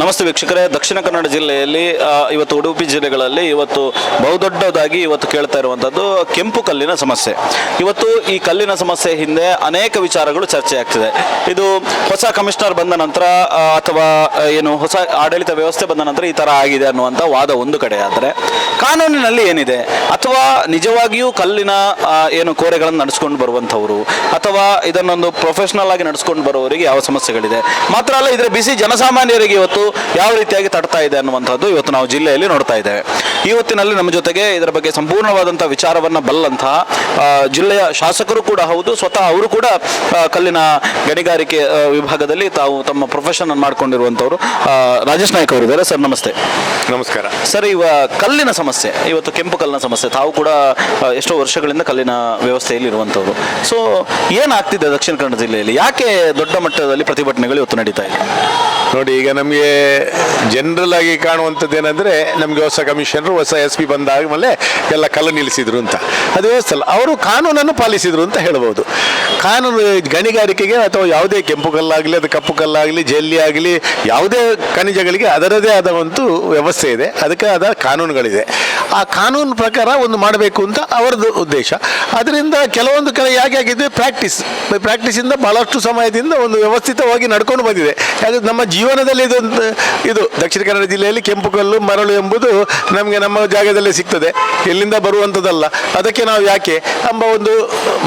ನಮಸ್ತೆ ವೀಕ್ಷಕರೇ. ದಕ್ಷಿಣ ಕನ್ನಡ ಜಿಲ್ಲೆಯಲ್ಲಿ ಇವತ್ತು ಉಡುಪಿ ಜಿಲ್ಲೆಗಳಲ್ಲಿ ಇವತ್ತು ಬಹುದೊಡ್ಡದಾಗಿ ಇವತ್ತು ಕೇಳ್ತಾ ಇರುವಂಥದ್ದು ಕೆಂಪು ಕಲ್ಲಿನ ಸಮಸ್ಯೆ. ಇವತ್ತು ಈ ಕಲ್ಲಿನ ಸಮಸ್ಯೆ ಹಿಂದೆ ಅನೇಕ ವಿಚಾರಗಳು ಚರ್ಚೆ ಆಗ್ತಿದೆ. ಇದು ಹೊಸ ಕಮಿಷನರ್ ಬಂದ ನಂತರ ಅಥವಾ ಏನು ಹೊಸ ಆಡಳಿತ ವ್ಯವಸ್ಥೆ ಬಂದ ನಂತರ ಈ ಥರ ಆಗಿದೆ ಅನ್ನುವಂಥ ವಾದ ಒಂದು ಕಡೆ. ಆದರೆ ಕಾನೂನಿನಲ್ಲಿ ಏನಿದೆ? ಅಥವಾ ನಿಜವಾಗಿಯೂ ಕಲ್ಲಿನ ಏನು ಕೋರೆಗಳನ್ನು ನಡೆಸ್ಕೊಂಡು ಬರುವಂಥವ್ರು, ಅಥವಾ ಇದನ್ನೊಂದು ಪ್ರೊಫೆಷನಲ್ ಆಗಿ ನಡೆಸ್ಕೊಂಡು ಬರುವವರಿಗೆ ಯಾವ ಸಮಸ್ಯೆಗಳಿದೆ? ಮಾತ್ರ ಅಲ್ಲ, ಇದರ ಬಿಸಿ ಜನಸಾಮಾನ್ಯರಿಗೆ ಇವತ್ತು ಯಾವ ರೀತಿಯಾಗಿ ತಡ್ತಾ ಇದೆ ಅನ್ನುವಂಥದ್ದು ಇವತ್ತು ನಾವು ಜಿಲ್ಲೆಯಲ್ಲಿ ನೋಡ್ತಾ ಇದ್ದೇವೆ. ಈ ಹೊತ್ತಿನಲ್ಲಿ ನಮ್ಮ ಜೊತೆಗೆ ಇದರ ಬಗ್ಗೆ ಸಂಪೂರ್ಣವಾದಂಥ ವಿಚಾರವನ್ನು ಬಲ್ಲಂತಹ ಜಿಲ್ಲೆಯ ಶಾಸಕರು ಕೂಡ ಹೌದು ಸ್ವತಃ ಅವರು ಕೂಡ ಕಲ್ಲಿನ ಗಣಿಗಾರಿಕೆ ವಿಭಾಗದಲ್ಲಿ ತಾವು ತಮ್ಮ ಪ್ರೊಫೆಷನ್ ಅನ್ನು ಆ, ರಾಜೇಶ್ ನಾಯ್ಕ ಅವರಿದ್ದಾರೆ ಸರ್ ನಮಸ್ತೆ. ನಮಸ್ಕಾರ. ಸರ್ ಇವ ಕಲ್ಲಿನ ಸಮಸ್ಯೆ ಇವತ್ತು ಕೆಂಪು ಕಲ್ಲಿನ ಸಮಸ್ಯೆ ತಾವು ಕೂಡ ಎಷ್ಟೋ ವರ್ಷಗಳಿಂದ ಕಲ್ಲಿನ ವ್ಯವಸ್ಥೆಯಲ್ಲಿ ಇರುವಂಥವ್ರು. ಸೊ ಏನಾಗ್ತಿದೆ ದಕ್ಷಿಣ ಕನ್ನಡ ಜಿಲ್ಲೆಯಲ್ಲಿ? ಯಾಕೆ ದೊಡ್ಡ ಮಟ್ಟದಲ್ಲಿ ಪ್ರತಿಭಟನೆಗಳು ಇವತ್ತು ನಡೀತಾ ಇದೆ? ನೋಡಿ, ಈಗ ನಮಗೆ ಜನರಲ್ ಆಗಿ ಕಾಣುವಂಥದ್ದು ಏನಂದ್ರೆ, ನಮಗೆ ಹೊಸ ಕಮಿಷನರ್ ಹೊಸ ಎಸ್ ಪಿ ಬಂದಾಗ ಮೇಲೆ ಎಲ್ಲ ಕಲ್ಲು ನಿಲ್ಲಿಸಿದ್ರು ಅಂತ. ಅದು ಅಲ್ಲ ಅವರು ಕಾನೂನನ್ನು ಪಾಲಿಸಿದ್ರು ಅಂತ ಹೇಳ್ಬೋದು. ಕಾನೂನು ಗಣಿಗಾರಿಕೆಗೆ ಅಥವಾ ಯಾವುದೇ ಕೆಂಪು ಕಲ್ಲಾಗಲಿ ಅದು ಕಪ್ಪು ಕಲ್ಲಾಗಲಿ ಜಲ್ಲಿ ಆಗಲಿ, ಯಾವುದೇ ಖನಿಜಗಳಿಗೆ ಅದರದೇ ಆದ ಒಂದು ವ್ಯವಸ್ಥೆ ಇದೆ. ಅದಕ್ಕೆ ಆದ ಕಾನೂನುಗಳಿದೆ. ಆ ಕಾನೂನು ಪ್ರಕಾರ ಒಂದು ಮಾಡಬೇಕು ಅಂತ ಅವರದ್ದು ಉದ್ದೇಶ. ಅದರಿಂದ ಕೆಲವೊಂದು ಕಡೆ ಯಾಕೆ ಆಗಿದೆ ಪ್ರಾಕ್ಟೀಸ್ ಪ್ರಾಕ್ಟೀಸಿಂದ ಭಾಳಷ್ಟು ಸಮಯದಿಂದ ಒಂದು ವ್ಯವಸ್ಥಿತವಾಗಿ ನಡ್ಕೊಂಡು ಬಂದಿದೆ. ಅದು ನಮ್ಮ ಜೀವನದಲ್ಲಿ ಇದೊಂದು ಇದು ದಕ್ಷಿಣ ಕನ್ನಡ ಜಿಲ್ಲೆಯಲ್ಲಿ ಕೆಂಪು ಕಲ್ಲು, ಮರಳು ಎಂಬುದು ನಮಗೆ ನಮ್ಮ ಜಾಗದಲ್ಲೇ ಸಿಗ್ತದೆ. ಎಲ್ಲಿಂದ ಬರುವಂಥದ್ದಲ್ಲ. ಅದಕ್ಕೆ ನಾವು ಯಾಕೆ ಎಂಬ ಒಂದು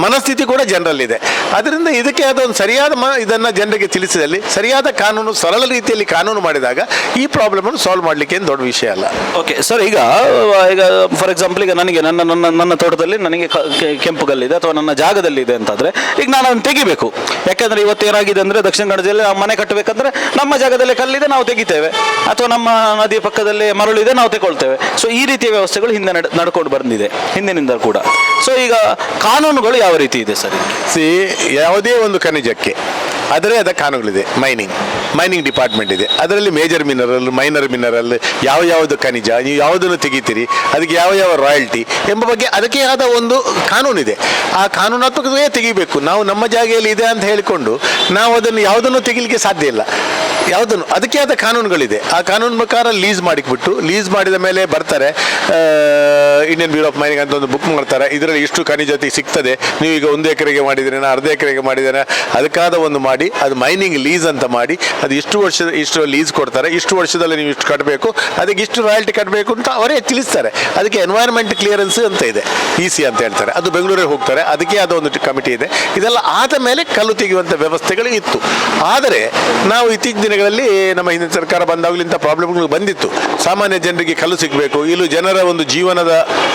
ಮನಸ್ಥಿತಿ ಕೂಡ ಜನರಲ್ಲಿದೆ. ಅದರಿಂದ ಇದಕ್ಕೆ ಆದ ಒಂದು ಸರಿಯಾದ ಮ, ಇದನ್ನು ಜನರಿಗೆ ತಿಳಿಸಿದಲ್ಲಿ, ಸರಿಯಾದ ಕಾನೂನು, ಸರಳ ರೀತಿಯಲ್ಲಿ ಕಾನೂನು ಮಾಡಿದಾಗ ಈ ಪ್ರಾಬ್ಲಮನ್ನು ಸಾಲ್ವ್ ಮಾಡಲಿಕ್ಕೆ ಏನು ದೊಡ್ಡ ವಿಷಯ ಅಲ್ಲ. ಓಕೆ ಸರ್ ಈಗ ಈಗ ಫಾರ್ ಎಕ್ಸಾಂಪಲ್ ಈಗ ನನಗೆ ನನ್ನ ನನ್ನ ನನ್ನ ತೋಟದಲ್ಲಿ ನನಗೆ ಕ- ಕೆಂಪು ಕಲ್ಲಿದೆ ಅಥವಾ ನನ್ನ ಜಾಗದಲ್ಲಿ ಇದೆ ಅಂತಂದ್ರೆ, ಈಗ ನಾನು ಅದನ್ನು ತೆಗಿಬೇಕು. ಯಾಕಂದ್ರೆ ಇವತ್ತು ಏನಾಗಿದೆ ಅಂದ್ರೆ ದಕ್ಷಿಣ ಕನ್ನಡ ಜಿಲ್ಲೆ ನಾವು ಮನೆ ಕಟ್ಟಬೇಕಂದ್ರೆ ನಮ್ಮ ಜಾಗದಲ್ಲಿ ಕಲ್ಲಿದೆ ನಾವು ತೆಗಿತೇವೆ. ಅಥವಾ ನಮ್ಮ ನದಿಯ ಪಕ್ಕದಲ್ಲಿ ಮರಳಿದೆ ನಾವು ತೆಗೊಳ್ತೇವೆ ಸೊ ಈ ರೀತಿಯ ವ್ಯವಸ್ಥೆಗಳು ಹಿಂದೆ ನಡ್- ನಡ್ಕೊಂಡು ಬಂದಿದೆ, ಹಿಂದಿನಿಂದ ಕೂಡ. ಸೊ ಈಗ ಕಾನೂನುಗಳು ಯಾವ ರೀತಿ ಇದೆ ಸರ್? ಸಿ ಯಾವುದೇ ಒಂದು ಖನಿಜಕ್ಕೆ, ಆದರೆ ಅದ ಕಾನೂನುಗಳಿದೆ ಮೈನಿಂಗ್ ಮೈನಿಂಗ್ ಡಿಪಾರ್ಟ್ಮೆಂಟ್ ಇದೆ. ಅದರಲ್ಲಿ ಮೇಜರ್ ಮಿನರಲ್ ಮೈನರ್ ಮಿನರಲ್ ಯಾವ ಯಾವುದು ಖನಿಜ, ನೀವು ಯಾವುದನ್ನು ತೆಗಿತೀರಿ, ಅದಕ್ಕೆ ಯಾವ ಯಾವ ರಾಯಲ್ಟಿ ಎಂಬ ಬಗ್ಗೆ ಅದಕ್ಕೆ ಆದ ಒಂದು ಕಾನೂನಿದೆ ಆ ಕಾನೂನಾತ್ಮಕವೇ ತೆಗಿಬೇಕು. ನಾವು ನಮ್ಮ ಜಾಗೆಯಲ್ಲಿ ಇದೆ ಅಂತ ಹೇಳಿಕೊಂಡು ನಾವು ಅದನ್ನು ಯಾವುದನ್ನು ತೆಗಿಲಿಕ್ಕೆ ಸಾಧ್ಯ ಇಲ್ಲ. ಯಾವುದನ್ನು? ಅದಕ್ಕೆ ಆದ ಕಾನೂನುಗಳಿದೆ. ಆ ಕಾನೂನು ಪ್ರಕಾರ ಲೀಸ್ ಮಾಡಿಬಿಟ್ಟು ಲೀಸ್ ಮಾಡಿದ ಮೇಲೆ ಬರ್ತಾರೆ ಇಂಡಿಯನ್ ಬ್ಯೂರೋ ಆಫ್ ಮೈನಿಂಗ್ ಅಂತ ಒಂದು ಬುಕ್ ಮಾಡ್ತಾರೆ. ಇದರಲ್ಲಿ ಇಷ್ಟು ಖನಿಜತೆ ಸಿಗ್ತದೆ. ನೀವು ಈಗ ಒಂದು ಎಕರೆಗೆ ಮಾಡಿದ್ದೀರೇನ, ಅರ್ಧ ಎಕರೆಗೆ ಮಾಡಿದ್ದೀರಾ ಅದಕ್ಕಾದ ಒಂದು ಮಾಡಿ, ಅದು ಮೈನಿಂಗ್ ಲೀಸ್ ಅಂತ ಮಾಡಿ ಅದು ಇಷ್ಟು ವರ್ಷದ ಇಷ್ಟು ಲೀಸ್ ಕೊಡ್ತಾರೆ, ಇಷ್ಟು ವರ್ಷದಲ್ಲಿ ನೀವು ಇಷ್ಟು ಕಟ್ಟಬೇಕು ಅದಕ್ಕೆ ಇಷ್ಟು ರಾಯಲ್ಟಿ ಕಟ್ಟಬೇಕು ಅಂತ ಅವರೇ ತಿಳಿಸ್ತಾರೆ. ಅದಕ್ಕೆ ಎನ್ವೈರ್ಮೆಂಟ್ ಕ್ಲಿಯರೆನ್ಸ್ ಅಂತ ಇದೆ ಇ ಸಿ ಅಂತ ಹೇಳ್ತಾರೆ. ಅದು ಬೆಂಗಳೂರಿಗೆ ಹೋಗ್ತಾರೆ, ಅದಕ್ಕೆ ಆದ ಒಂದು ಕಮಿಟಿ ಇದೆ. ಇದೆಲ್ಲ ಆದ ಮೇಲೆ ಕಲ್ಲು ತೆಗೆಯುವಂಥ ವ್ಯವಸ್ಥೆಗಳು ಇತ್ತು. ಆದರೆ ನಾವು ಇತ್ತೀಚಿನ ದಿನಗಳಲ್ಲಿ ನಮ್ಮ ಹಿಂದಿನ ಸರ್ಕಾರ ಬಂದಾಗಲೂ ಇಂಥ ಪ್ರಾಬ್ಲಮ್ಗಳು ಬಂದಿತ್ತು. ಸಾಮಾನ್ಯ ಜನರಿಗೆ ಕಲ್ಲು ಸಿಗಬೇಕು, ಇಲ್ಲಿ ಜನರ ಒಂದು ಜೀವನದ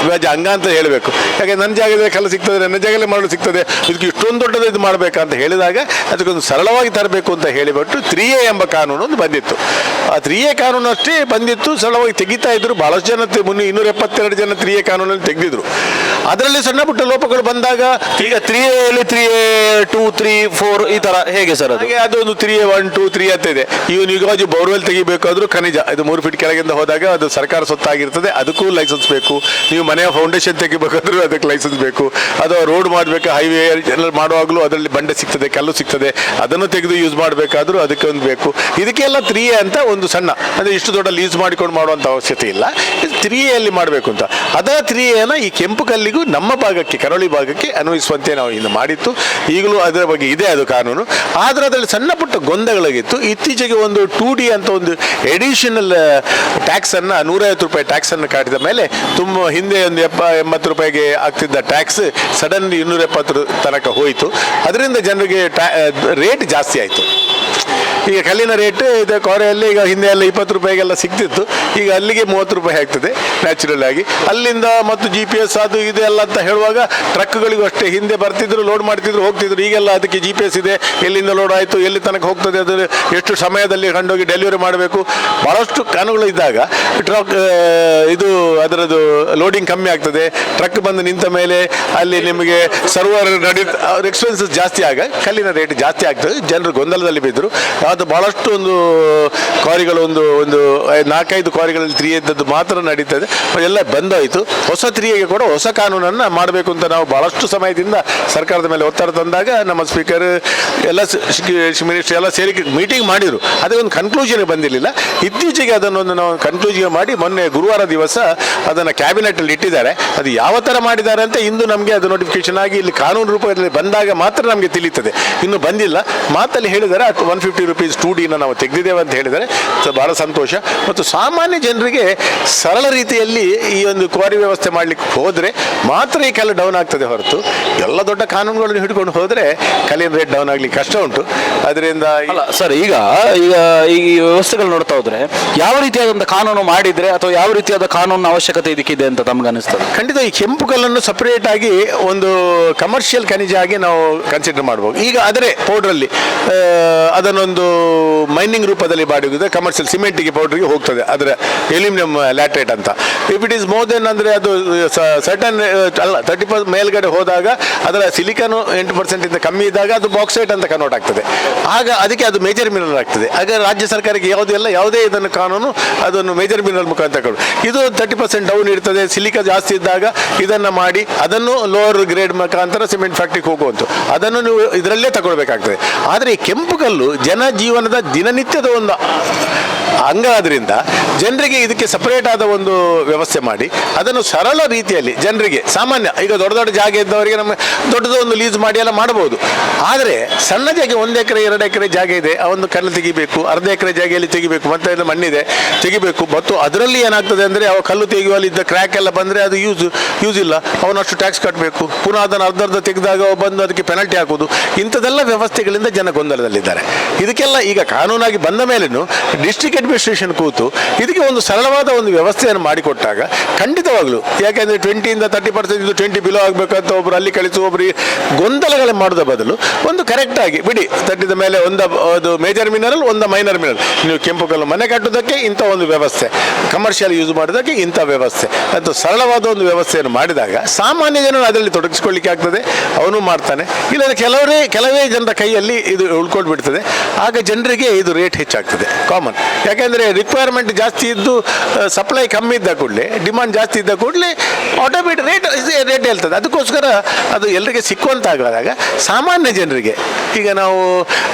ವ್ಯಾಜ ಅಂಗ ಅಂತ ಹೇಳಬೇಕು. ಯಾಕೆ ನನ್ನ ಜಾಗದಲ್ಲಿ ಕಲ್ಲು ಸಿಗ್ತದೆ, ನನ್ನ ಜಾಗದಲ್ಲಿ ಮರಳು ಸಿಗ್ತದೆ, ಇದಕ್ಕೆ ಇಷ್ಟೊಂದು ದೊಡ್ಡದು ಇದು ಮಾಡಬೇಕಂತ ಹೇಳಿದಾಗ ಅದಕ್ಕೊಂದು ಸರಳವಾಗಿ ತರಬೇಕು ಅಂತ ಹೇಳಿಬಿಟ್ಟು ತ್ರೀ ಎ ಎಂಬ ಕಾನೂನು ಒಂದು ಬಂದಿತ್ತು. ಆ ತ್ರೀ ಎ ಕಾನೂನು ಅಷ್ಟೇ ಬಂದಿತ್ತು. ಸರಳವಾಗಿ ತೆಗಿತಾ ಇದ್ರು. ಬಹಳಷ್ಟು ಜನ ಮುನ್ನ ಇನ್ನೂರ ಎಪ್ಪತ್ತೆರಡು ಜನ ತ್ರೀ ಎ ಕಾನೂನಲ್ಲಿ ತೆಗೆದಿದ್ರು. ಅದರಲ್ಲಿ ಸಣ್ಣ ಪುಟ್ಟ ಲೋಪಗಳು ಬಂದಾಗ ಈಗ ತ್ರೀ ಎಲ್ಲಿ three A two, three, four ಈ ತರ ಹೇಗೆ ಸರ್ ಅದು? ಹಾಗೆ ಅದೊಂದು ತ್ರೀ ಒನ್, ಟೂ, ತ್ರೀ ಅಂತ ಇದೆ. ಇವನು ನಿಜವಾಗಿ ಬೋರ್ವೆಲ್ ತೆಗಿಬೇಕಾದ್ರೂ ಖನಿಜ. ಇದು ಮೂರು ಫೀಟ್ ಕೆಳಗಿಂದ ಹೋದಾಗ ಅದು ಸರ್ಕಾರ ಸೊತ್ತಾಗಿರ್ತದೆ ಅದಕ್ಕೂ ಲೈಸೆನ್ಸ್ ಬೇಕು. ನೀವು ಮನೆಯ ಫೌಂಡೇಶನ್ ತೆಗಿಬೇಕಾದ್ರೂ ಅದಕ್ಕೆ ಲೈಸೆನ್ಸ್ ಬೇಕು. ಅದು ರೋಡ್ ಮಾಡಬೇಕು ಹೈವೇ ಎಲ್ಲ ಮಾಡುವಾಗಲೂ ಅದರಲ್ಲಿ ಬಂಡೆ ಸಿಗ್ತದೆ, ಕಲ್ಲು ಸಿಗ್ತದೆ. ಅದನ್ನು ತೆಗೆದು ಯೂಸ್ ಮಾಡಬೇಕಾದ್ರೂ ಅದಕ್ಕೆ ಒಂದು ಬೇಕು ಇದಕ್ಕೆಲ್ಲ ತ್ರೀ ಎ ಅಂತ ಒಂದು ಸಣ್ಣ. ಅಂದರೆ ಇಷ್ಟು ದೊಡ್ಡ ಲೀಸ್ ಮಾಡಿಕೊಂಡು ಮಾಡುವಂಥ ಅವಶ್ಯಕತೆ ಇಲ್ಲ. ತ್ರೀ ಎಲ್ಲಿ ಮಾಡಬೇಕು ಅಂತ. ಅದೇ ತ್ರೀ ಎನ ಈ ಕೆಂಪು ಕಲ್ಲಿಗೂ ನಮ್ಮ ಭಾಗಕ್ಕೆ, ಕರೋಳಿ ಭಾಗಕ್ಕೆ ಅನ್ವಯಿಸುವಂತೆ ನಾವು ಇನ್ನು ಮಾಡಿತ್ತು. ಈಗಲೂ ಅದರ ಬಗ್ಗೆ ಇದೆ ಅದು ಕಾನೂನು. ಆದರೆ ಅದರಲ್ಲಿ ಸಣ್ಣ ಪುಟ್ಟ ಗೊಂದಗಳಾಗಿತ್ತು ಇತ್ತೀಚೆಗೆ ಒಂದು ಟೂ ಡಿ ಅಂತ ಒಂದು ಎಡಿಷನಲ್ ಟ್ಯಾಕ್ಸನ್ನು ನೂರೈವತ್ತು ರೂಪಾಯಿ ಟ್ಯಾಕ್ಸನ್ನು ಕಾಟಿದ ಮೇಲೆ ತುಂಬ ಹಿಂದೆ ಒಂದು ಎಪ್ಪ, ಎಂಬತ್ತು ರೂಪಾಯಿಗೆ ಆಗ್ತಿದ್ದ ಟ್ಯಾಕ್ಸ್ ಸಡನ್ಲಿ ಇನ್ನೂರ ಎಪ್ಪತ್ತು ತನಕ ಹೋಯಿತು. ಅದರಿಂದ ಜನರಿಗೆ ಟ್ಯಾ ರೇಟ್ ಜಾಸ್ತಿ ಆಯಿತು. ಈಗ ಕಲ್ಲಿನ ರೇಟ್ ಇದೆ, ಕೋರೆಯಲ್ಲಿ ಈಗ ಹಿಂದೆ ಎಲ್ಲ ಇಪ್ಪತ್ತು ರೂಪಾಯಿಗೆಲ್ಲ ಸಿಗ್ತಿತ್ತು. ಈಗ ಅಲ್ಲಿಗೆ ಮೂವತ್ತು ರೂಪಾಯಿ ಆಗ್ತದೆ ನ್ಯಾಚುರಲ್ ಆಗಿ. ಅಲ್ಲಿಂದ ಮತ್ತು ಜಿ ಪಿ ಎಸ್ ಅದು ಇದು ಎಲ್ಲ ಅಂತ ಹೇಳುವಾಗ ಟ್ರಕ್ಗಳಿಗೂ ಅಷ್ಟೇ, ಹಿಂದೆ ಬರ್ತಿದ್ರು ಲೋಡ್ ಮಾಡ್ತಿದ್ರು, ಹೋಗ್ತಿದ್ರು. ಈಗೆಲ್ಲ ಅದಕ್ಕೆ ಜಿ ಪಿ ಎಸ್ ಇದೆ, ಎಲ್ಲಿಂದ ಲೋಡ್ ಆಯಿತು, ಎಲ್ಲಿ ತನಕ ಹೋಗ್ತದೆ, ಅದು ಎಷ್ಟು ಸಮಯದಲ್ಲಿ ಕಂಡೋಗಿ ಡೆಲಿವರಿ ಮಾಡಬೇಕು. ಭಾಳಷ್ಟು ಕಾನೂನುಗಳು ಇದ್ದಾಗ ಟ್ರಕ್ ಇದು ಅದರದ್ದು ಲೋಡಿಂಗ್ ಕಮ್ಮಿ ಆಗ್ತದೆ. ಟ್ರಕ್ ಬಂದು ನಿಂತ ಮೇಲೆ ಅಲ್ಲಿ ನಿಮಗೆ ಸರ್ವರ್ ಅವ್ರ ಎಕ್ಸ್ಪೆನ್ಸಸ್ ಜಾಸ್ತಿ ಆಗ ಕಲ್ಲಿನ ರೇಟ್ ಜಾಸ್ತಿ ಆಗ್ತದೆ. ಜನರು ಗೊಂದಲದಲ್ಲಿ ಬಿದ್ದರು. ಅದು ಭಾಳಷ್ಟು ಒಂದು ಕ್ವಾರಿಗಳು ಒಂದು ಒಂದು ನಾಲ್ಕೈದು ಕ್ವಾರಿಗಳಲ್ಲಿ ತ್ರೀ ಇದ್ದದ್ದು ಮಾತ್ರ ನಡೀತದೆ. ಎಲ್ಲ ಬಂದಾಯಿತು. ಹೊಸ ತ್ರೀಗೆ ಕೂಡ ಹೊಸ ಕಾನೂನನ್ನು ಮಾಡಬೇಕು ಅಂತ ನಾವು ಬಹಳಷ್ಟು ಸಮಯದಿಂದ ಸರ್ಕಾರದ ಮೇಲೆ ಒತ್ತಡ ತಂದಾಗ ನಮ್ಮ ಸ್ಪೀಕರ್ ಎಲ್ಲ ಮಿನಿಸ್ಟರ್ ಎಲ್ಲ ಸೇರಿ ಮೀಟಿಂಗ್ ಮಾಡಿದರು. ಅದೇ ಒಂದು ಕನ್ಕ್ಲೂಷನ್ಗೆ ಬಂದಿರಲಿಲ್ಲ. ಇತ್ತೀಚೆಗೆ ಅದನ್ನೊಂದು ನಾವು ಕನ್ಕ್ಲೂಷನ್ ಮಾಡಿ ಮೊನ್ನೆ ಗುರುವಾರ ದಿವಸ ಅದನ್ನು ಕ್ಯಾಬಿನೆಟಲ್ಲಿ ಇಟ್ಟಿದ್ದಾರೆ. ಅದು ಯಾವ ಥರ ಮಾಡಿದ್ದಾರೆ ಅಂತ ಇಂದು ನಮಗೆ ಅದು ನೋಟಿಫಿಕೇಶನ್ ಆಗಿ ಇಲ್ಲಿ ಕಾನೂನು ರೂಪದಲ್ಲಿ ಬಂದಾಗ ಮಾತ್ರ ನಮಗೆ ತಿಳಿಯುತ್ತದೆ ಇನ್ನು ಬಂದಿಲ್ಲ. ಮಾತಲ್ಲಿ ಹೇಳಿದ್ದಾರೆ ಒನ್ ಫಿಫ್ಟಿ ರುಪೀಸ್ ಟೂ ಡಿನ ನಾವು ತೆಗೆದಿದ್ದೇವೆ ಅಂತ ಹೇಳಿದರೆ ಭಾಳ ಸಂತೋಷ. ಮತ್ತು ಸಾಮಾನ್ಯ ಜನರಿಗೆ ಸರಳ ರೀತಿಯಲ್ಲಿ ಈ ಒಂದು ಕ್ವಾರಿ ವ್ಯವಸ್ಥೆ ಮಾಡಲಿಕ್ಕೆ ಹೋದರೆ ಮಾತ್ರ ಈ ಕಲೆ ಡೌನ್ ಆಗ್ತದೆ ಹೊರತು. ಎಲ್ಲ ದೊಡ್ಡ ಕಾನೂನುಗಳನ್ನು ಹಿಡ್ಕೊಂಡು ಹೋದರೆ ಕಲ್ಲಿನ ರೇಟ್ ಡೌನ್ ಆಗಲಿಕ್ಕೆ ಕಷ್ಟ ಉಂಟು. ಅದರಿಂದ ಸರ್ ಈಗ ಈಗ ಈ ವ್ಯವಸ್ಥೆಗಳು ನೋಡ್ತಾ ಹೋದರೆ ಯಾವ ರೀತಿಯಾದಂಥ ಕಾನೂನು ಮಾಡಿದರೆ ಅಥವಾ ಯಾವ ರೀತಿಯಾದ ಕಾನೂನಿನ ಅವಶ್ಯಕತೆ ಇದಕ್ಕಿದೆ ಅಂತ ತಮ್ಗೆ ಅನಿಸ್ತದೆ? ಖಂಡಿತ ಈ ಕೆಂಪು ಕಲ್ಲನ್ನು ಸಪರೇಟ್ ಆಗಿ ಒಂದು ಕಮರ್ಷಿಯಲ್ ಖನಿಜ ಆಗಿ ನಾವು ಕನ್ಸಿಡರ್ ಮಾಡ್ಬೋದು. ಈಗ ಆದರೆ ಪೌಡ್ರಲ್ಲಿ ಅದನ್ನೊಂದು ಮೈನಿಂಗ್ ರೂಪದಲ್ಲಿ ಬಾಡಿಗೆ ಕಮರ್ಷಿಯಲ್ ಸಿಮೆಂಟಿಗೆ ಪೌಡ್ರಿಗೆ ಹೋಗ್ತದೆ. ಅದರ ಎಲ್ಯೂಮಿನಿಯಂ ಲ್ಯಾಟ್ರೇಟ್ ಅಂತ. If it is more than ಅಂದರೆ ಅದು ಸರ್ಟನ್ ಅಲ್ಲ ತರ್ಟಿ ಪರ್ಸೆಂಟ್ ಮೇಲ್ಗಡೆ ಹೋದಾಗ ಅದರ ಸಿಲಿಕಾನು ಎಂಟು ಪರ್ಸೆಂಟಿಂದ ಕಮ್ಮಿ ಇದ್ದಾಗ ಅದು ಬಾಕ್ಸೈಟ್ ಅಂತ ಕನ್ವರ್ಟ್ ಆಗ್ತದೆ. ಆಗ ಅದಕ್ಕೆ ಅದು ಮೇಜರ್ ಮಿನರಲ್ ಆಗ್ತದೆ. ಆಗ ರಾಜ್ಯ ಸರ್ಕಾರಕ್ಕೆ ಯಾವುದೆಲ್ಲ ಯಾವುದೇ ಇದನ್ನು ಕಾನೂನು ಅದನ್ನು ಮೇಜರ್ ಮಿನರಲ್ ಮುಖಾಂತರ ಇದು ತರ್ಟಿ ಪರ್ಸೆಂಟ್ ಡೌನ್ ಇರ್ತದೆ. ಸಿಲಿಕಾ ಜಾಸ್ತಿ ಇದ್ದಾಗ ಇದನ್ನು ಮಾಡಿ ಅದನ್ನು ಲೋವರ್ ಗ್ರೇಡ್ ಮುಖಾಂತರ ಸಿಮೆಂಟ್ ಫ್ಯಾಕ್ಟ್ರಿಗೆ ಹೋಗುವಂಥ ಅದನ್ನು ನೀವು ಇದರಲ್ಲೇ ತಗೊಳ್ಬೇಕಾಗ್ತದೆ. ಆದರೆ ಕೆಂಪು ಕಲ್ಲು ಜನ ಜೀವನದ ದಿನನಿತ್ಯದ ಒಂದು ಅಂಗ ಆದ್ದರಿಂದ ಜನರಿಗೆ ಇದಕ್ಕೆ ಸಪರೇಟ್ ಆದ ಒಂದು ವ್ಯವಸ್ಥೆ ಮಾಡಿ, ಅದನ್ನು ಸರಳ ರೀತಿಯಲ್ಲಿ ಜನರಿಗೆ, ಸಾಮಾನ್ಯ ಈಗ ದೊಡ್ಡ ದೊಡ್ಡ ಜಾಗ ಇದ್ದವರಿಗೆ ನಮ್ಮ ದೊಡ್ಡದು ಒಂದು ಲೀಸ್ ಮಾಡಿ ಎಲ್ಲ ಮಾಡಬಹುದು. ಆದರೆ ಸಣ್ಣ ಜಾಗ ಒಂದು ಎಕರೆ, ಎರಡು ಎಕರೆ ಜಾಗ ಇದೆ, ಆ ಒಂದು ಕಲ್ಲು ತೆಗಿಬೇಕು, ಅರ್ಧ ಎಕರೆ ಜಾಗೆಯಲ್ಲಿ ತೆಗಿಬೇಕು, ಮತ್ತೆ ಅದು ಮಣ್ಣಿದೆ, ತೆಗಿಬೇಕು, ಮತ್ತು ಅದರಲ್ಲಿ ಏನಾಗ್ತದೆ ಅಂದರೆ ಅವ ಕಲ್ಲು ತೆಗೆಯುವಲ್ಲಿ ಇದ್ದ ಕ್ರ್ಯಾಕ್ ಎಲ್ಲ ಬಂದರೆ ಅದು ಯೂಸ್ ಯೂಸ್ ಇಲ್ಲ. ಅವನಷ್ಟು ಟ್ಯಾಕ್ಸ್ ಕಟ್ಟಬೇಕು ಪುನಃ ಅದನ್ನು ಅರ್ಧ ಅರ್ಧ ತೆಗೆದಾಗ ಬಂದು ಅದಕ್ಕೆ ಪೆನಲ್ಟಿ ಹಾಕೋದು ಇಂಥದ್ದೆಲ್ಲ ವ್ಯವಸ್ಥೆಗಳಿಂದ ಜನ ಗೊಂದಲದಲ್ಲಿದ್ದಾರೆ. ಇದಕ್ಕೆಲ್ಲ ಈಗ ಕಾನೂನಾಗಿ ಬಂದ ಮೇಲೇನು ಡಿಸ್ಟ್ರಿಕ್ಟ್ ಅಡ್ಮಿನಿಸ್ಟ್ರೇಷನ್ ಕೂತು ಇದಕ್ಕೆ ಒಂದು ಸರಳವಾದ ಒಂದು ವ್ಯವಸ್ಥೆಯನ್ನು ಮಾಡಿಕೊಟ್ಟಾಗ ಖಂಡಿತವಾಗ್ಲು ಯಾಕೆಂದರೆ ಟ್ವೆಂಟಿಯಿಂದ ತರ್ಟಿ ಪರ್ಸೆಂಟ್ ಇದು ಟ್ವೆಂಟಿ ಬಿಲೋ ಆಗಬೇಕಂತ ಒಬ್ಬರು ಅಲ್ಲಿ ಕಳಿಸು ಒಬ್ಬರು ಗೊಂದಲಗಳೇ ಮಾಡೋದ ಬದಲು ಒಂದು ಕರೆಕ್ಟಾಗಿ ಬಿಡಿ ತಟ್ಟಿದ ಮೇಲೆ ಒಂದು ಅದು ಮೇಜರ್ ಮಿನರಲ್ ಒಂದು ಮೈನರ್ ಮಿನರಲ್ ನೀವು ಕೆಂಪು ಕಲ್ಲು ಮನೆ ಕಟ್ಟುವುದಕ್ಕೆ ಇಂಥ ಒಂದು ವ್ಯವಸ್ಥೆ. ಕಮರ್ಷಿಯಲ್ ಯೂಸ್ ಮಾಡೋದಕ್ಕೆ ಇಂಥ ವ್ಯವಸ್ಥೆ. ಅದು ಸರಳವಾದ ಒಂದು ವ್ಯವಸ್ಥೆಯನ್ನು ಮಾಡಿದಾಗ ಸಾಮಾನ್ಯ ಜನರು ಅದರಲ್ಲಿ ತೊಡಗಿಸ್ಕೊಳ್ಳಿಕ್ಕೆ ಆಗ್ತದೆ. ಅವನು ಮಾಡ್ತಾನೆ. ಇಲ್ಲದ್ರೆ ಕೆಲವರೇ, ಕೆಲವೇ ಜನರ ಕೈಯಲ್ಲಿ ಇದು ಉಳ್ಕೊಂಡು ಬಿಡ್ತದೆ ಆಗ ಜನರಿಗೆ ಇದು ರೇಟ್ ಹೆಚ್ಚಾಗ್ತದೆ ಕಾಮನ್ ಯಾಕೆಂದರೆ ರಿಕ್ವೈರ್ಮೆಂಟ್ ಜಾಸ್ತಿ ಇದ್ದು ಸಪ್ಲೈ ಕಮ್ಮಿ ಇದ್ದ ಕೂಡಲೇ ಡಿಮಾಂಡ್ ಜಾಸ್ತಿ ಇದ್ದ ಕೂಡಲೇ ಆಟೋಮೇಟಿಕ್ ರೇಟ್ ರೇಟ್ ಹೇಳ್ತದೆ. ಅದಕ್ಕೋಸ್ಕರ ಅದು ಎಲ್ಲರಿಗೆ ಸಿಕ್ಕುವಂತಾಗದಾಗ ಸಾಮಾನ್ಯ ಜನರಿಗೆ, ಈಗ ನಾವು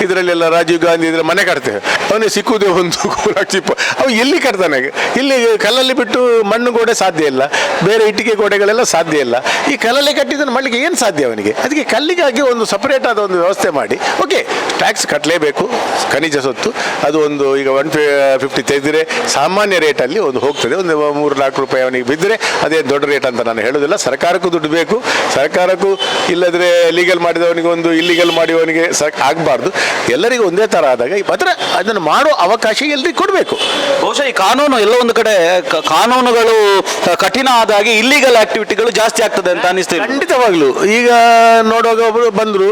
ಇದರಲ್ಲೆಲ್ಲ ರಾಜೀವ್ ಗಾಂಧಿ ಇದ್ರೆ ಮನೆ ಕಟ್ತೇವೆ. ಅವನಿಗೆ ಸಿಕ್ಕುವುದೇ ಒಂದು ಚಿಪ್ಪ. ಅವು ಎಲ್ಲಿ ಕಟ್ತಾನೆ ಇಲ್ಲಿ ಕಲ್ಲಲ್ಲಿ ಬಿಟ್ಟು ಮಣ್ಣು ಗೋಡೆ ಸಾಧ್ಯ ಇಲ್ಲ. ಬೇರೆ ಇಟ್ಟಿಗೆ ಗೋಡೆಗಳೆಲ್ಲ ಸಾಧ್ಯ ಇಲ್ಲ. ಈ ಕಲ್ಲಲ್ಲಿ ಕಟ್ಟಿದ್ದನ್ನು ಮಾಡಲಿಕ್ಕೆ ಏನು ಸಾಧ್ಯ ಅವನಿಗೆ? ಅದಕ್ಕೆ ಕಲ್ಲಿಗಾಗಿ ಒಂದು ಸಪರೇಟ್ ಆದ ಒಂದು ವ್ಯವಸ್ಥೆ ಮಾಡಿ. ಓಕೆ ಟ್ಯಾಕ್ಸ್ ಕಟ್ಟಲೇಬೇಕು ಖನಿಜ ಸೊತ್ತು. ಅದು ಒಂದು ಈಗ ಒನ್ ಫಿಫ್ಟಿ ತೆಗೆದರೆ ಸಾಮಾನ್ಯ ರೇಟಲ್ಲಿ ಒಂದು ಹೋಗ್ತದೆ. ಒಂದು ಮೂರು ನಾಲ್ಕು ರೂಪಾಯಿ ಅವನಿಗೆ ಬಿದ್ದರೆ ಅದೇ ದೊಡ್ಡ ರೇಟ್ ಅಂತ ನಾನು ಹೇಳೋದಿಲ್ಲ ಸರ್ಕಾರಕ್ಕೂ ದುಡ್ಡು ಬೇಕು. ಸರ್ಕಾರಕ್ಕೂ ಇಲ್ಲದ್ರೆ ಲೀಗಲ್ ಮಾಡಿದವನಿಗೆ ಒಂದು ಇಲ್ಲಿಗಲ್ ಮಾಡಿದವನಿಗೆ ಸರ್ ಆಗಬಾರ್ದು. ಎಲ್ಲರಿಗೂ ಒಂದೇ ಥರ ಆದಾಗ ಮಾತ್ರ ಅದನ್ನು ಮಾಡೋ ಅವಕಾಶ ಎಲ್ಲರಿಗೂ ಕೊಡಬೇಕು. ಬಹುಶಃ ಈ ಕಾನೂನು ಎಲ್ಲ ಒಂದು ಕಡೆ ಕ- ಕಾನೂನುಗಳು ಕಠಿಣ ಆದಾಗಿ ಇಲ್ಲಿಗಲ್ ಆಕ್ಟಿವಿಟಿಗಳು ಜಾಸ್ತಿ ಆಗ್ತದೆ ಅಂತ ಅನಿಸ್ತಿದೆ ಖಂಡಿತವಾಗ್ಲು. ಈಗ ನೋಡುವಾಗ ಒಬ್ಬರು ಬಂದರು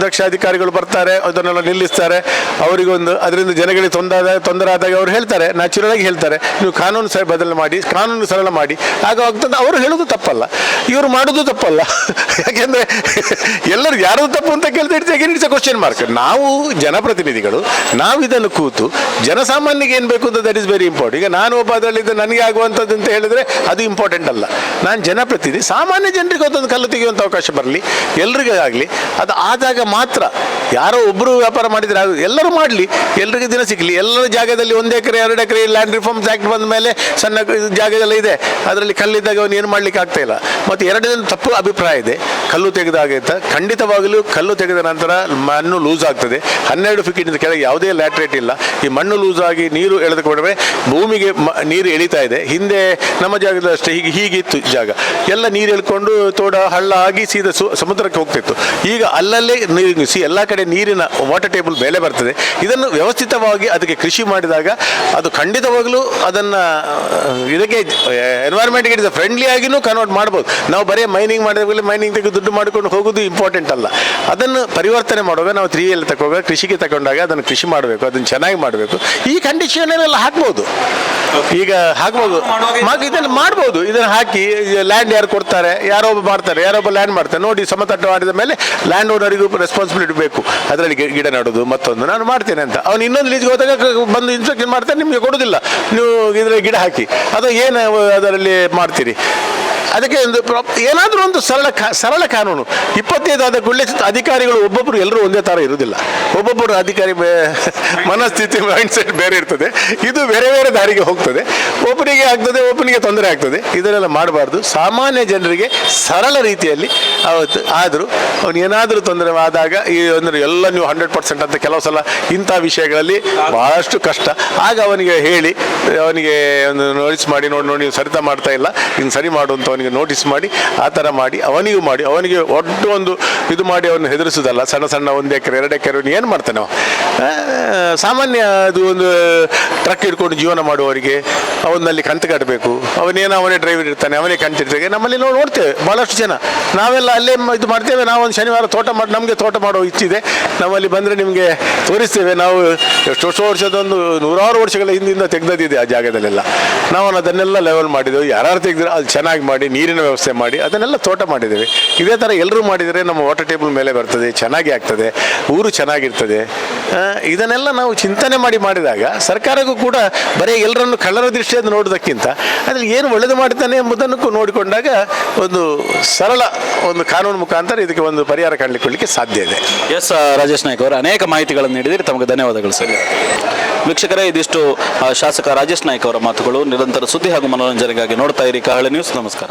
ದಕ್ಷಾಧಿಕಾರಿಗಳು ಬರ್ತಾರೆ ಅದನ್ನೆಲ್ಲ ನಿಲ್ಲಿಸ್ತಾರೆ. ಅವರಿಗೊಂದು ಅದರಿಂದ ಜನಗಳಿಗೆ ತೊಂದರೆ ತೊಂದರೆ ಆದಾಗ ಅವರು ಹೇಳ್ತಾರೆ ನ್ಯಾಚುರಲ್ ಆಗಿ ಹೇಳ್ತಾರೆ ನೀವು ಕಾನೂನು ಸಹ ಬದಲು ಮಾಡಿ ಕಾನೂನು ಸರಳ ಮಾಡಿ. ಆಗ ಆಗ್ತದೆ ಅವರು ಹೇಳೋದು ತಪ್ಪಲ್ಲ, ಇವರು ಮಾಡೋದು ತಪ್ಪಲ್ಲ. ಯಾಕೆಂದ್ರೆ ಎಲ್ಲರೂ ಯಾರದು ತಪ್ಪು ಅಂತ ಕೇಳ್ತಾ ಇರ್ತೀವಿ ಇಟ್ಸ್ ಕ್ವಶನ್ ಮಾರ್ಕ್ ನಾವು ಜನಪ್ರತಿನಿಧಿಗಳು, ನಾವು ಇದನ್ನು ಕೂತು ಜನಸಾಮಾನ್ಯಗೆ ಏನು ಬೇಕು ಅಂತ ದಟ್ ಇಸ್ ವೆರಿ ಇಂಪಾರ್ಟೆಂಟ್ ಈಗ ನಾನು ಒಬ್ಬ, ಅದರಲ್ಲಿದ್ದು ನನಗೆ ಆಗುವಂಥದ್ದು ಅಂತ ಹೇಳಿದ್ರೆ ಅದು ಇಂಪಾರ್ಟೆಂಟ್ ಅಲ್ಲ. ನಾನು ಜನಪ್ರತಿನಿಧಿ, ಸಾಮಾನ್ಯ ಜನರಿಗೆ ಒಂದೊಂದು ಕಲ್ಲು ತೆಗೆಯುವಂಥ ಅವಕಾಶ ಬರಲಿ, ಎಲ್ರಿಗೂ ಆಗಲಿ, ಅದು ಆದಾಗ ಮಾತ್ರ ಯಾರೋ ಒಬ್ಬರು ವ್ಯಾಪಾರ ಮಾಡಿದ್ರೆ ಎಲ್ಲರೂ ಮಾಡಲಿ, ಎಲ್ರಿಗೂ ದಿನ ಸಿಗಲಿ. ಎಲ್ಲರ ಜಾಗದಲ್ಲಿ ಒಂದು ಎಕರೆ, ಎರಡು ಎಕರೆ ಲ್ಯಾಂಡ್ ರಿಫಾರ್ಮ್ಸ್ ಆ್ಯಕ್ಟ್ ಬಂದ ಮೇಲೆ ಸಣ್ಣ ಜಾಗದಲ್ಲಿ ಇದೆ. ಅದರಲ್ಲಿ ಕಲ್ಲಿದ್ದಾಗ ಅವನು ಏನು ಮಾಡಲಿಕ್ಕೆ ಆಗ್ತಾ ಇಲ್ಲ. ಮತ್ತು ಎರಡನೇ ತಪ್ಪು ಅಭಿಪ್ರಾಯ ಇದೆ. ಕಲ್ಲು ತೆಗೆದಾಗ ಅಂತ. ಖಂಡಿತವಾಗಲೂ ಕಲ್ಲು ತೆಗೆದ ನಂತರ ಮಣ್ಣು ಲೂಸ್ ಆಗ್ತದೆ. ಹನ್ನೆರಡು ಇಂದ ಕೆಳಗೆ ಯಾವುದೇ ಲ್ಯಾಟ್ರೇಟ್ ಇಲ್ಲ. ಈ ಮಣ್ಣು ಲೂಸ್ ಆಗಿ ನೀರು ಎಳೆದುಕೊಂಡ್ರೆ ಭೂಮಿಗೆ ನೀರು ಎಳಿತಾ ಇದೆ. ಹಿಂದೆ ನಮ್ಮ ಜಾಗದಲ್ಲಿ ಅಷ್ಟೇ, ಹೀಗೆ, ಹೀಗಿತ್ತು ಜಾಗ. ಎಲ್ಲ ನೀರು ಎಳ್ಕೊಂಡು ತೋಡ, ಹಳ್ಳ ಆಗಿ ಸೀದಾ ಸಮುದ್ರಕ್ಕೆ ಹೋಗ್ತಿತ್ತು. ಈಗ ಅಲ್ಲಲ್ಲೇ ನೀರು ನಿಲ್ಲಿಸಿ ಎಲ್ಲ ಕಡೆ ನೀರಿನ ವಾಟರ್ ಟೇಬಲ್ ಮೇಲೆ ಬರ್ತದೆ. ಇದನ್ನು ವ್ಯವಸ್ಥಿತವಾಗಿ ಅದಕ್ಕೆ ಕೃಷಿ ಮಾಡಿದಾಗ ಅದು ಖಂಡಿತವಾಗಲೂ ಅದನ್ನು ಇದಕ್ಕೆ ಎನ್ವೈರ್ಮೆಂಟ್ಗೆ ಫ್ರೆಂಡ್ಲಿ ಫ್ರೆಂಡ್ಲಿ ಕೃಷಿಯಾಗಿನೂ ಕನ್ವರ್ಟ್ ಮಾಡ್ಬೋದು. ನಾವು ಬರೀ ಮೈನಿಂಗ್ ಮಾಡಿದ್ರೆ ಮೈನಿಂಗ್ ತೆಗೆದು ದುಡ್ಡು ಮಾಡ್ಕೊಂಡು ಹೋಗೋದು ಇಂಪಾರ್ಟೆಂಟ್ ಅಲ್ಲ. ಅದನ್ನು ಪರಿವರ್ತನೆ ಮಾಡುವಾಗ ನಾವು ತ್ರೀ ಎಲ್ ತಗೋವಾಗ ಕೃಷಿಗೆ ತಗೊಂಡಾಗ ಅದನ್ನು ಕೃಷಿ ಮಾಡಬೇಕು ಅದನ್ನು ಚೆನ್ನಾಗಿ ಮಾಡಬೇಕು. ಈ ಕಂಡೀಷನ್ ಹಾಕ್ಬೋದು. ಈಗ ಹಾಕ್ಬೋದು. ಇದನ್ನು ಮಾಡ್ಬೋದು. ಇದನ್ನು ಹಾಕಿ ಲ್ಯಾಂಡ್ ಯಾರು ಕೊಡ್ತಾರೆ ಯಾರೋ ಒಬ್ಬ ಮಾಡ್ತಾರೆ ಯಾರೊಬ್ಬ ಲ್ಯಾಂಡ್ ಮಾಡ್ತಾರೆ. ನೋಡಿ ಸಮತಟ್ಟು ಮಾಡಿದ ಮೇಲೆ ಲ್ಯಾಂಡ್ ಓನರಿಗೂ ರೆಸ್ಪಾನ್ಸಿಬಿಲಿಟಿ ಬೇಕು. ಅದರಲ್ಲಿ ಗಿಡ ನೆಡೋದು ಮತ್ತೊಂದು. ನಾನು ಮಾಡ್ತೇನೆ ಅಂತ. ಅವನು ಇನ್ನೊಂದು ಲೀಸ್ಗೆ ಹೋದಾಗ ಬಂದು ಇನ್ಸ್ಟ್ರಕ್ಷನ್ ಮಾಡ್ತಾರೆ ನಿಮಗೆ ಕೊಡೋದಿಲ್ಲ. ನೀವು ಇದರಲ್ಲಿ ಗಿಡ ಹಾಕಿ. ಅದು ಏನು ಅದರಲ್ಲಿ ಮಾಡ್ತೀರಿ? ಅದಕ್ಕೆ ಒಂದು ಏನಾದರೂ ಒಂದು ಸರಳ ಸರಳ ಕಾನೂನು. ಇಪ್ಪತ್ತೈದಾದ ಕೂಡಲೇ ಅಧಿಕಾರಿಗಳು ಒಬ್ಬೊಬ್ಬರು ಎಲ್ಲರೂ ಒಂದೇ ಥರ ಇರುವುದಿಲ್ಲ. ಒಬ್ಬೊಬ್ಬರು ಅಧಿಕಾರಿ ಮನಸ್ಥಿತಿ ಮೈಂಡ್ ಸೆಟ್ ಬೇರೆ ಇರ್ತದೆ. ಇದು ಬೇರೆ ಬೇರೆ ದಾರಿಗೆ ಹೋಗ್ತದೆ. ಒಬ್ಬನಿಗೆ ಆಗ್ತದೆ, ಒಬ್ಬನಿಗೆ ತೊಂದರೆ ಆಗ್ತದೆ. ಇದನ್ನೆಲ್ಲ ಮಾಡಬಾರ್ದು. ಸಾಮಾನ್ಯ ಜನರಿಗೆ ಸರಳ ರೀತಿಯಲ್ಲಿ ಅವತ್ತು ಆದರೂ ಅವನು ಏನಾದರೂ ತೊಂದರೆ ಆದಾಗ ಈ ಅಂದರೆ ಎಲ್ಲ ನೀವು ಹಂಡ್ರೆಡ್ ಪರ್ಸೆಂಟ್ ಅಂತ ಕೆಲವು ಸಲ ಇಂಥ ವಿಷಯಗಳಲ್ಲಿ ಬಹಳಷ್ಟು ಕಷ್ಟ. ಆಗ ಅವನಿಗೆ ಹೇಳಿ, ಅವನಿಗೆ ಒಂದು ನೋಟಿಸ್ ಮಾಡಿ, ನೋಡಿ ನೋಡಿ ನೀವು ಸರಿತ ಮಾಡ್ತಾ ಇಲ್ಲ. ಇನ್ನು ಸರಿ ಮಾಡು ಅವನಿಗೆ ನೋಟಿಸ್ ಮಾಡಿ, ಆ ಥರ ಮಾಡಿ, ಅವನಿಗೂ ಮಾಡಿ, ಅವನಿಗೆ ಒಟ್ಟು ಒಂದು ಇದು ಮಾಡಿ ಅವನು ಹೆದರಿಸೋದಲ್ಲ, ಸಣ್ಣ ಸಣ್ಣ ಒಂದು ಎಕರೆ, ಎರಡು ಎಕರೆ ಏನು ಮಾಡ್ತಾನೆ ಅವ ಸಾಮಾನ್ಯ ಅದು ಒಂದು ಟ್ರಕ್ ಹಿಡ್ಕೊಂಡು ಜೀವನ ಮಾಡುವವರಿಗೆ ಅವನಲ್ಲಿ ಕಂತು ಕಟ್ಟಬೇಕು. ಅವನೇನು ಅವನೇ ಡ್ರೈವರ್ ಇರ್ತಾನೆ, ಅವನೇ ಕಂತು ಇರ್ತಾನೆ. ನಮ್ಮಲ್ಲಿ ನಾವು ನೋಡ್ತೇವೆ ಭಾಳಷ್ಟು ಜನ. ನಾವೆಲ್ಲ ಅಲ್ಲೇ ಇದು ಮಾಡ್ತೇವೆ, ನಾವು ಒಂದು ಶನಿವಾರ ತೋಟ ಮಾಡಿ, ನಮಗೆ ತೋಟ ಮಾಡೋ ಇಚ್ಛಿದೆ. ನಮ್ಮಲ್ಲಿ ಬಂದರೆ ನಿಮಗೆ ತೋರಿಸ್ತೇವೆ, ನಾವು ಎಷ್ಟೋ ವರ್ಷದೊಂದು ನೂರಾರು ವರ್ಷಗಳ ಹಿಂದಿಂದ ತೆಗೆದಿದೆ ಆ ಜಾಗದಲ್ಲೆಲ್ಲ. ನಾವು ಅದನ್ನೆಲ್ಲ ಲೆವೆಲ್ ಮಾಡಿದೆವು. ಯಾರು ತೆಗೆದ್ರೆ ಅದು ಚೆನ್ನಾಗಿ ಮಾಡಿ ನೀರಿನ ವ್ಯವಸ್ಥೆ ಮಾಡಿ ಅದನ್ನೆಲ್ಲ ತೋಟ ಮಾಡಿದ್ದೀವಿ. ಇದೇ ಥರ ಎಲ್ಲರೂ ಮಾಡಿದರೆ ನಮ್ಮ ವಾಟರ್ ಟೇಬಲ್ ಮೇಲೆ ಬರ್ತದೆ, ಚೆನ್ನಾಗಿ ಆಗ್ತದೆ, ಊರು ಚೆನ್ನಾಗಿರ್ತದೆ. ಇದನ್ನೆಲ್ಲ ನಾವು ಚಿಂತನೆ ಮಾಡಿ ಮಾಡಿದಾಗ ಸರ್ಕಾರಕ್ಕೂ ಕೂಡ ಬರೀ ಎಲ್ಲರನ್ನು ಕಳ್ಳರ ದೃಷ್ಟಿಯಿಂದ ನೋಡೋದಕ್ಕಿಂತ ಅದ್ರಲ್ಲಿ ಏನು ಒಳ್ಳೆದು ಮಾಡ್ತಾನೆ ಎಂಬುದನ್ನು ನೋಡಿಕೊಂಡಾಗ ಒಂದು ಸರಳ ಒಂದು ಕಾನೂನು ಮುಖಾಂತರ ಇದಕ್ಕೆ ಒಂದು ಪರಿಹಾರ ಕಾಣಲಿಕ್ಕೆ ಸಾಧ್ಯ ಇದೆ. ಎಸ್ ರಾಜೇಶ್ ನಾಯ್ಕ ಅವರು, ಅನೇಕ ಮಾಹಿತಿಗಳನ್ನು ನೀಡಿದರೆ ತಮಗೆ ಧನ್ಯವಾದಗಳು, ಸರ್. ವೀಕ್ಷಕರೇ, ಇದಿಷ್ಟು ಶಾಸಕ ರಾಜೇಶ್ ನಾಯ್ಕ ಅವರ ಮಾತುಗಳು ನಿರಂತರ ಸುದ್ದಿ ಹಾಗೂ ಮನೋರಂಜನೆಗಾಗಿ ನೋಡ್ತಾ ಇರಿ. ಕಹಳೆ ನ್ಯೂಸ್, ನಮಸ್ಕಾರ.